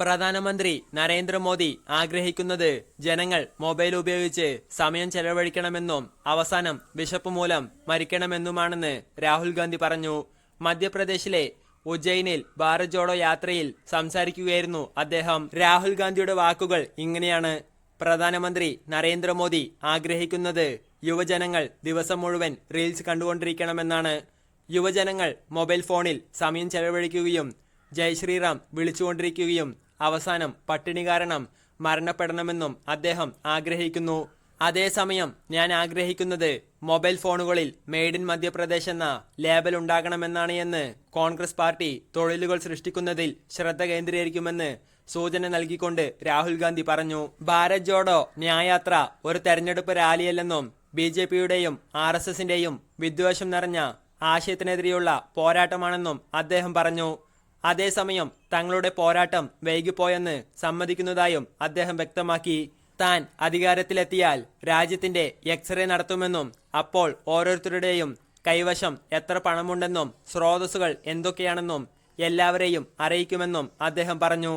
പ്രധാനമന്ത്രി നരേന്ദ്രമോദി ആഗ്രഹിക്കുന്നത് ജനങ്ങൾ മൊബൈൽ ഉപയോഗിച്ച് സമയം ചെലവഴിക്കണമെന്നും അവസാനം വിശപ്പ് മൂലം മരിക്കണമെന്നുമാണെന്ന് രാഹുൽ ഗാന്ധി പറഞ്ഞു. മധ്യപ്രദേശിലെ ഉജ്ജയിനിൽ ഭാരത് ജോഡോ യാത്രയിൽ സംസാരിക്കുകയായിരുന്നു അദ്ദേഹം. രാഹുൽ ഗാന്ധിയുടെ വാക്കുകൾ ഇങ്ങനെയാണ്. പ്രധാനമന്ത്രി നരേന്ദ്രമോദി ആഗ്രഹിക്കുന്നത് യുവജനങ്ങൾ ദിവസം മുഴുവൻ റീൽസ് കണ്ടുകൊണ്ടിരിക്കണമെന്നാണ്. യുവജനങ്ങൾ മൊബൈൽ ഫോണിൽ സമയം ചെലവഴിക്കുകയും ജയ് ശ്രീറാം വിളിച്ചുകൊണ്ടിരിക്കുകയും അവസാനം പട്ടിണി കാരണം മരണപ്പെടണമെന്നും അദ്ദേഹം ആഗ്രഹിക്കുന്നു. അതേസമയം ഞാൻ ആഗ്രഹിക്കുന്നത് മൊബൈൽ ഫോണുകളിൽ മെയ്ഡ് ഇൻ മധ്യപ്രദേശ് എന്ന ലേബൽ ഉണ്ടാകണമെന്നാണ് എന്ന് കോൺഗ്രസ് പാർട്ടി തൊഴിലുകൾ സൃഷ്ടിക്കുന്നതിൽ ശ്രദ്ധ കേന്ദ്രീകരിക്കുമെന്ന് സൂചന നൽകിക്കൊണ്ട് രാഹുൽ ഗാന്ധി പറഞ്ഞു. ഭാരത് ജോഡോ ന്യായാത്ര ഒരു തെരഞ്ഞെടുപ്പ് റാലിയല്ലെന്നും ബി ജെ പിയുടെയും ആർ എസ് എസിന്റെയും വിദ്വേഷം നിറഞ്ഞ ആശയത്തിനെതിരെയുള്ള പോരാട്ടമാണെന്നും അദ്ദേഹം പറഞ്ഞു. അതേസമയം തങ്ങളുടെ പോരാട്ടം വൈകിപ്പോയെന്ന് സമ്മതിക്കുന്നതായും അദ്ദേഹം വ്യക്തമാക്കി. താൻ അധികാരത്തിലെത്തിയാൽ രാജ്യത്തിന്റെ എക്സ്റേ നടത്തുമെന്നും അപ്പോൾ ഓരോരുത്തരുടെയും കൈവശം എത്ര പണമുണ്ടെന്നും സ്രോതസ്സുകൾ എന്തൊക്കെയാണെന്നും എല്ലാവരെയും അറിയിക്കുമെന്നും അദ്ദേഹം പറഞ്ഞു.